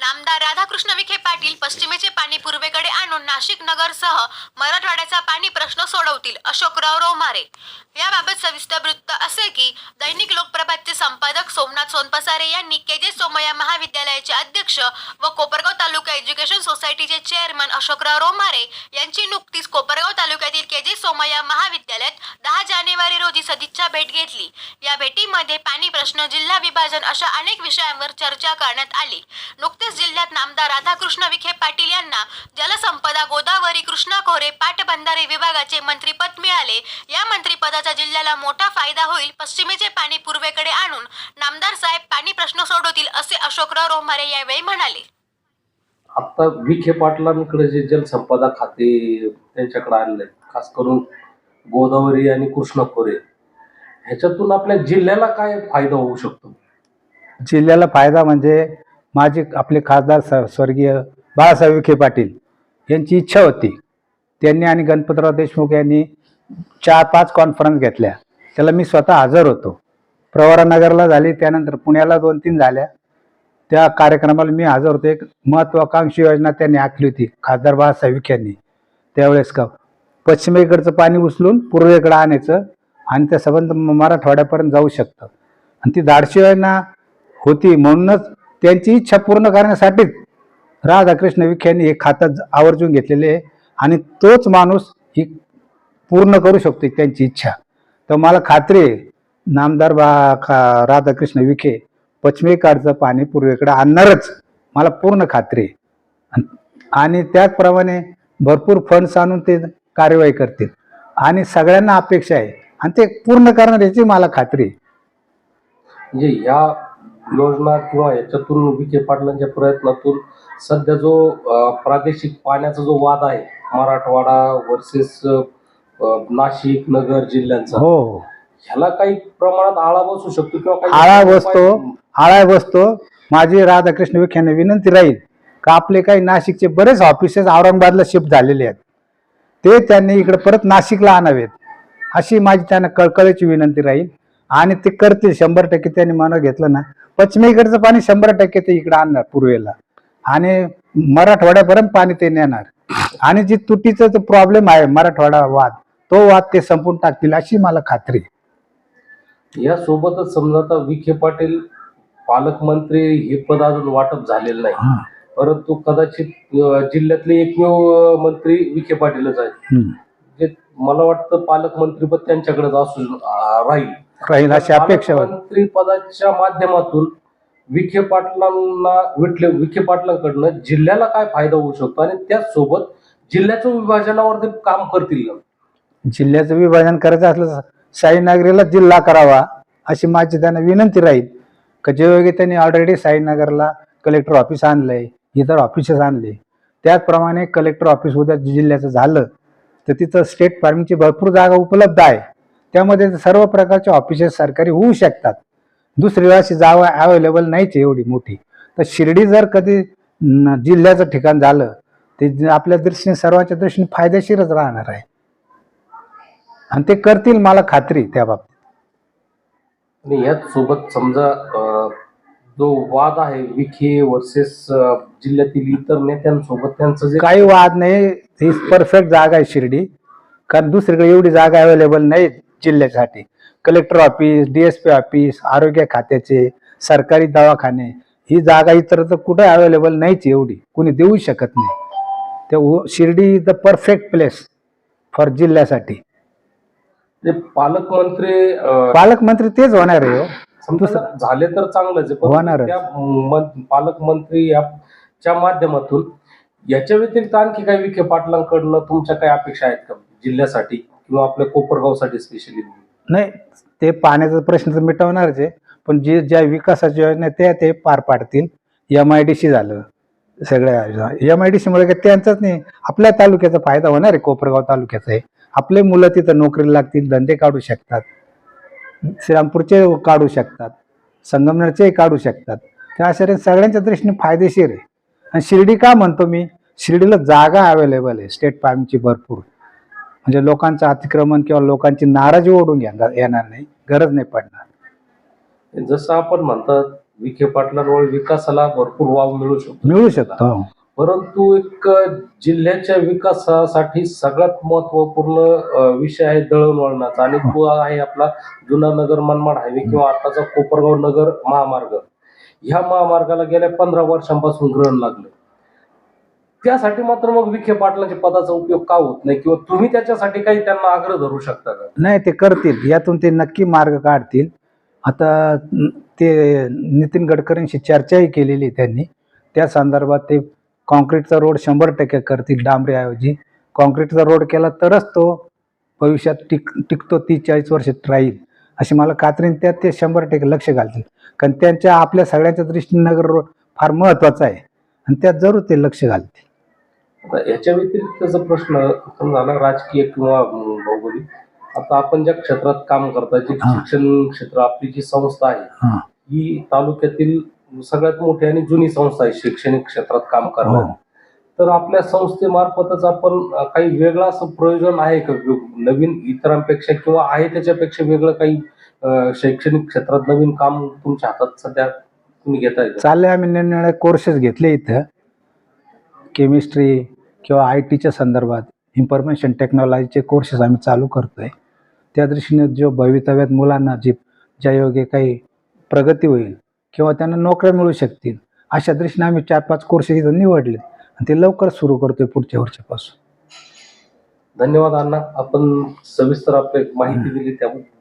नामदार राधाकृष्ण विखे पाटील पश्चिमेचे पाणी पूर्वेकडे आणून नाशिक नगरसह मराठवाड्याचा पाणी प्रश्न सोडवतील अशोकराव रोमारे. याबाबत सविस्तर वृत्त असे की दैनिक लोकप्रभातचे संपादक सोमनाथ सोनपसारे यांनी के जे सोमय्या महाविद्यालयाचे अध्यक्ष व कोपरगाव तालुका एज्युकेशन सोसायटीचे चेअरमन अशोकराव रोमारे यांची नुकतीच कोपरगाव तालुक्यातील के जे सोमय्या महाविद्यालयात दहा जानेवारी रोजी सदिच्छा भेट घेतली. या भेटीमध्ये पाणी प्रश्न जिल्हा विभाजन अशा अनेक विषयांवर चर्चा करण्यात आली. नुकतेच जिल्ह्यात नामदार राधाकृष्ण विखे पाटील यांना जलसंपदा गोदावरी कृष्णा खोरे पाटबंधारे विभागाचे मंत्रीपद मिळाले. या मंत्रिपदाचा जिल्ह्याला मोठा फायदा होईल पश्चिमेचे पाणी पूर्वेकडे आणून नामदार साहेब पाणी प्रश्न सोडवतील असे अशोकराव रोमारे यावेळी म्हणाले. आता विखे पाटलांकडे जे जलसंपदा खाते त्यांच्याकडे आणलंय खास करून गोदावरी आणि कृष्णा खोरे ह्याच्यातून आपल्या जिल्ह्याला काय फायदा होऊ शकतो? जिल्ह्याला फायदा म्हणजे माझे आपले खासदार स स्वर्गीय बाळासाहेब विखे पाटील यांची इच्छा होती. त्यांनी आणि गणपतराव देशमुख यांनी चार पाच कॉन्फरन्स घेतल्या. त्याला मी स्वतः हजर होतो. प्रवरानगरला झाली त्यानंतर पुण्याला दोन तीन झाल्या. त्या कार्यक्रमाला मी हजर होतो. एक महत्वाकांक्षी योजना त्यांनी आखली होती. खासदार बाळासाहेब विखे यांनी. त्यावेळेस का? पश्चिमेकडचं पाणी उचलून पूर्वेकडे आणायचं आणि त्या संबंध मराठवाड्यापर्यंत जाऊ शकतं. आणि ती धाडशी योजना होती म्हणूनच त्यांची इच्छा पूर्ण करण्यासाठीच राधाकृष्ण विखे यांनी हे खातं आवर्जून घेतलेले आहे. आणि तोच माणूस ही पूर्ण करू शकतो त्यांची इच्छा. तर मला खात्री आहे नामदार बा खा राधाकृष्ण विखे पश्चिमेकडचं पाणी पूर्वेकडे आणणारच. मला पूर्ण खात्री आहे. आणि- त्याचप्रमाणे भरपूर फंड्स आणून ते कार्यवाही करतील. आणि सगळ्यांना अपेक्षा आहे. आणि ते पूर्ण करणार याची मला खात्री आहे. म्हणजे ह्या योजना किंवा याच्यातून विखे पाटलांच्या प्रयत्नातून सध्या जो प्रादेशिक पाण्याचा जो वाद आहे मराठवाडा वर्सेस नाशिक नगर जिल्ह्यांचा हो. ह्याला काही प्रमाणात आळा बसू शकतो किंवा आळा बसतो. आळा बसतो. माझी राधाकृष्ण विख्याने विनंती राहील का आपले काही नाशिकचे बरेच ऑफिसेस औरंगाबादला शिफ्ट झालेले आहेत. ते त्यांनी इकडे परत नाशिकला आणावेत. अशी माझी त्यांना कळकळीची विनंती राहील. आणि ते करतील. शंभर टक्के त्यांनी मनात घेतलं ना. पश्चिमेकडचं पाणी शंभर टक्के ते इकडे आणणार पूर्वेला. आणि मराठवाड्यापर्यंत पाणी ते नेणार. आणि जी तुटीचा जो प्रॉब्लेम आहे मराठवाडा वाद तो वाद ते संपून टाकतील अशी मला खात्री यासोबतच या सोबतच समजा आता विखे पाटील पालकमंत्री हे पद अजून वाटप झालेलं नाही. परंतु कदाचित जिल्ह्यातले एकमेव मंत्री विखे पाटीलच आहेत. जे मला वाटतं पालकमंत्रीपद त्यांच्याकडेच असू अं, राहील. राहील अशी अपेक्षा मंत्री पदाच्या माध्यमातून विखे पाटलांना विटले विखे पाटलांकडनं जिल्ह्याला काय फायदा होऊ शकतो आणि त्याचसोबत जिल्ह्याच्या विभाजनावर ते काम करतील? जिल्ह्याचं विभाजन करायचं असलं तर साईनगरीला जिल्हा करावा अशी माझी त्यांना विनंती राहील. का त्यांनी ऑलरेडी साईनगरला कलेक्टर ऑफिस आणलंय इतर ऑफिसेस आणले. त्याचप्रमाणे कलेक्टर ऑफिस उद्या जिल्ह्याचं झालं तर तिथं स्टेट फार्मिंगची भरपूर जागा उपलब्ध आहे. त्यामध्ये सर्व प्रकारचे ऑफिसेस सरकारी होऊ शकतात. दुसरी अशी जागा अवेलेबल नाहीच एवढी मोठी. तर शिर्डी जर कधी जिल्ह्याचं ठिकाण झालं ते आपल्या दृष्टीने सर्वांच्या दृष्टीने फायदेशीरच राहणार आहे. आणि ते करतील मला खात्री त्या बाबतीत. याच सोबत समजा जो वाद आहे विखे वर्सेस जिल्ह्यातील इतर नेत्यांसोबत त्यांचं जे काही वाद नाही. ही परफेक्ट जागा आहे शिर्डी. कारण दुसरीकडे एवढी जागा अवेलेबल नाही जिल्ह्यासाठी. कलेक्टर ऑफिस डीएसपी ऑफिस आरोग्य खात्याचे सरकारी दवाखाने. ही जागा इतर तर कुठे अवेलेबल नाहीच एवढी. कुणी देऊ शकत नाही. त्या उ- Shirdi is the perfect place for जिल्ह्यासाठी. पालकमंत्री पालकमंत्री तेच होणार आहे हो. समजा झाले तर चांगलंच आहे. त्या पालकमंत्री याच्या माध्यमातून याच्या व्यतिरिक्त आणखी काही विखे पाटलांकडनं तुमच्या काही अपेक्षा आहेत का? जिल्ह्यासाठी किंवा आपल्या कोपरगावसाठी स्पेशली नाही ते पाण्याचा प्रश्न तर मिटवणारच आहे पण जे ज्या विकासाच्या योजना त्या ते पार पाडतील. एम आय डी सी झालं सगळ्या एम आय डी सीमुळे काही त्यांचाच नाही आपल्या तालुक्याचा फायदा होणार आहे कोपरगाव तालुक्याचा आहे. आपले मुलं तिथं नोकरीला लागतील धंदे काढू शकतात. श्रीरामपूरचे काढू शकतात संगमनेरचेही काढू शकतात. त्या अशा सगळ्यांच्या दृष्टीने फायदेशीर आहे. आणि शिर्डी का म्हणतो मी? शिर्डीला जागा अवेलेबल आहे स्टेट फार्मची भरपूर. म्हणजे लोकांचं अतिक्रमण किंवा लोकांची नाराजी ओढून येणार येणार नाही गरज नाही पडणार. जसं आपण म्हणतात विखे पाटलांमुळे विकासाला भरपूर वाव मिळू शकतो. मिळू शकतो परंतु एक जिल्ह्याच्या विकासासाठी सगळ्यात महत्त्वपूर्ण विषय आहे दळणवळणाचा. आणि तो आहे आपला जुना नगर मनमाड हायवे किंवा आताचा कोपरगाव नगर महामार्ग. ह्या महामार्गाला गेल्या पंधरा वर्षांपासून ग्रहण लागलं. त्यासाठी मात्र मग विखे पाटलांच्या पदाचा उपयोग का होत नाही? किंवा तुम्ही त्याच्यासाठी काही त्यांना आग्रह धरू शकता का? नाही ते करतील. यातून ते नक्की मार्ग काढतील. आता ते नितीन गडकरींशी चर्चाही केलेली आहे त्यांनी. त्या संदर्भात ते कॉन्क्रीटचा रोड शंभर टक्के करतील डांबरीऐवजी. कॉन्क्रीटचा रोड केला तरच तो भविष्यात टिक टिकतो तीस चाळीस वर्ष राहील. अशी मला खात्रीने त्यात ते शंभर टक्के लक्ष घालतील. कारण त्यांच्या आपल्या सगळ्यांच्या दृष्टीने नगर रोड फार महत्त्वाचा आहे. आणि त्यात जरूर ते लक्ष घालतील. आता याच्या व्यतिरिक्तचा प्रश्न आपण झाला राजकीय किंवा भौगोलिक आता आपण ज्या क्षेत्रात काम करता जे. शिक्षण क्षेत्र आपली जी संस्था आहे ही तालुक्यातील सगळ्यात मोठी आणि जुनी संस्था आहे शैक्षणिक क्षेत्रात काम हो. करणारी तर आपल्या संस्थेमार्फतच आपण काही वेगळं असं प्रयोजन आहे का? नवीन इतरांपेक्षा किंवा आहे त्याच्यापेक्षा वेगळं काही शैक्षणिक क्षेत्रात नवीन काम तुमच्या हातात सध्या तुम्ही घेताय? चालले आम्ही निरनिराळे कोर्सेस घेतले इथं. केमिस्ट्री किंवा आय टीच्या संदर्भात इन्फॉर्मेशन टेक्नॉलॉजीचे कोर्सेस आम्ही चालू करतोय. त्या दृष्टीने जो भवितव्यात मुलांना जी ज्या योग्य काही प्रगती होईल किंवा त्यांना नोकऱ्या मिळू शकतील. अशा दृष्टीने आम्ही चार पाच कोर्सेस इथं निवडले आणि ते लवकर सुरू करतोय पुढच्या वर्षापासून. धन्यवाद अण्णा. आपण सविस्तर आपली माहिती दिली त्याबद्दल.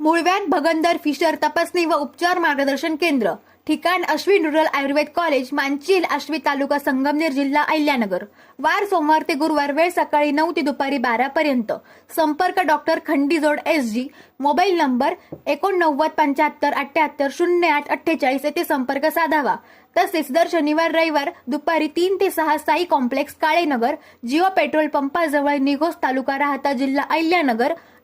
मुळव्यात भगंदर फिशर तपासणी व उपचार मार्गदर्शन केंद्र ठिकाण अश्विन रुरल आयुर्वेद कॉलेज मानचील आश्वी तालुका संगमनेर जिल्हा अहिल्यानगर. वार सोमवार ते गुरुवार वेळ सकाळी नऊ ते दुपारी बारा पर्यंत. संपर्क doctor Khandijod S G. Mobile number एकोणनव्वद पंच्याहत्तर अठ्ठ्याहत्तर शून्य आठ अठ्ठेचाळीस येथे संपर्क साधावा. तसेच दर शनिवार रविवार दुपारी तीन ते सहा साई कॉम्प्लेक्स काळेनगर जिओ पेट्रोल पंपाजवळ निघोस तालुका राहता जिल्हा अहिल्यानगर